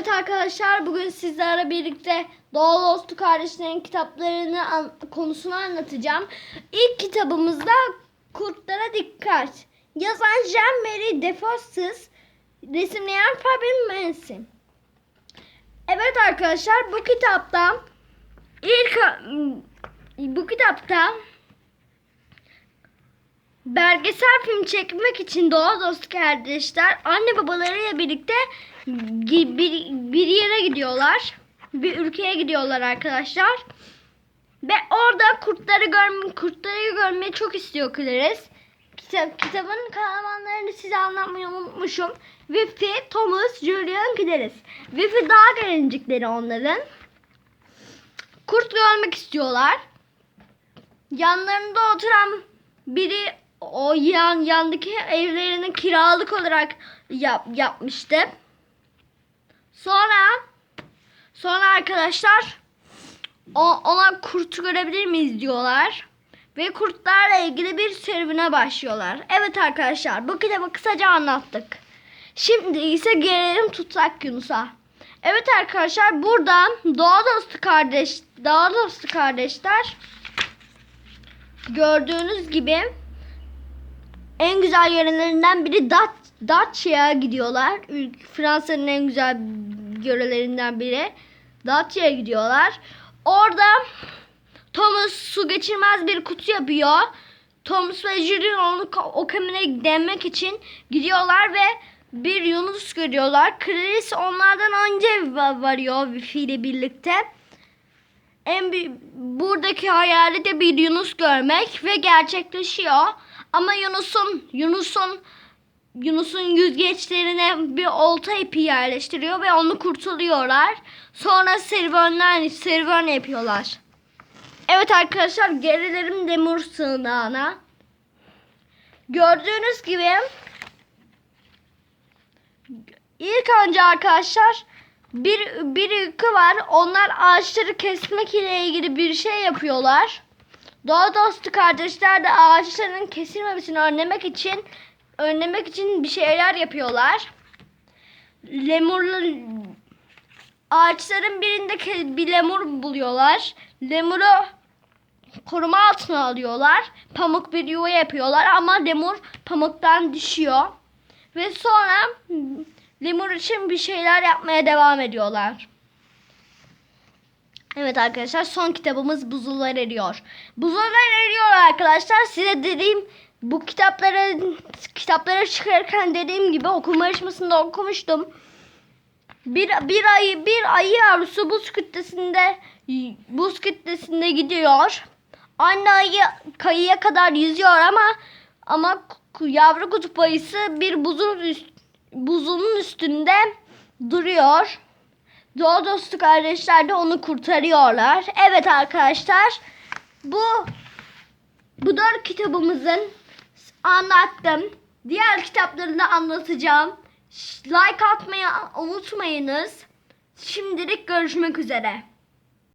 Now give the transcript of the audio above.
Evet arkadaşlar bugün sizlerle birlikte Doğal Dostu kardeşlerin kitaplarını an- konusunu anlatacağım. İlk kitabımızda Kurtlara Dikkat. Yazan Jean-Marie Defossus, resimleyen Fabien Manson. Evet arkadaşlar bu kitapta ilk bu kitapta belgesel film çekmek için Doğa Dostu kardeşler anne babalarıyla birlikte bir, bir yere gidiyorlar. Bir ülkeye gidiyorlar arkadaşlar. Ve orada kurtları görme, kurtları görmeyi çok istiyor Clarice. Kitap, kitabın kahramanlarını size anlatmayı unutmuşum. Vifi, Thomas, Julian, Clarice. Vifi daha gelincikleri onların. Kurt görmek istiyorlar. Yanlarında oturan biri o yan yandaki evlerini kiralık olarak yap, yapmıştı. Sonra sonra arkadaşlar o, ona kurtu görebilir miyiz diyorlar. Ve kurtlarla ilgili bir serüvene başlıyorlar. Evet arkadaşlar bu kitabı kısaca anlattık. Şimdi ise gelelim tutsak Yunus'a. Evet arkadaşlar burada doğa dostu kardeş, doğa dostu kardeşler gördüğünüz gibi en güzel yerlerinden biri Dacia'ya gidiyorlar. Fransa'nın en güzel yörelerinden biri. Dacia'ya gidiyorlar. Orada Thomas su geçirmez bir kutu yapıyor. Thomas ve Julian onu o kamine denemek için gidiyorlar ve bir Yunus görüyorlar. Clarice onlardan önce va- varıyor Wifi ile birlikte. En büyük, buradaki hayali de bir Yunus görmek ve gerçekleşiyor. Ama Yunus'un Yunus'un Yunus'un yüzgeçlerine bir olta ipi yerleştiriyor ve onu kurtuluyorlar. Sonra serüvenler serüven yapıyorlar. Evet arkadaşlar gerilerim Lemur sığınağına. Gördüğünüz gibi ilk önce arkadaşlar bir bir ülke var. Onlar ağaçları kesmek ile ilgili bir şey yapıyorlar. Doğa dostu kardeşler de ağaçların kesilmemesini önlemek için önlemek için bir şeyler yapıyorlar. Lemurlar ağaçların birinde bir lemur buluyorlar. Lemuru koruma altına alıyorlar. Pamuk bir yuva yapıyorlar ama lemur pamuktan düşüyor. Ve sonra lemur için bir şeyler yapmaya devam ediyorlar. Evet arkadaşlar son kitabımız Buzullar Eriyor. Buzullar Eriyor arkadaşlar size dediğim bu kitapları kitapları çıkarırken dediğim gibi okuma yarışmasında okumuştum. Bir, bir ayı bir ayı yavrusu buz kütlesinde buz kütlesinde gidiyor. Anne ayı kayıya kadar yüzüyor ama ama yavru kutup ayısı bir buzun üst, buzunun üstünde duruyor. Doğa dostu kardeşler de onu kurtarıyorlar. Evet arkadaşlar bu bu dört kitabımızın anlattım. Diğer kitapları da anlatacağım. Like atmayı unutmayınız. Şimdilik görüşmek üzere.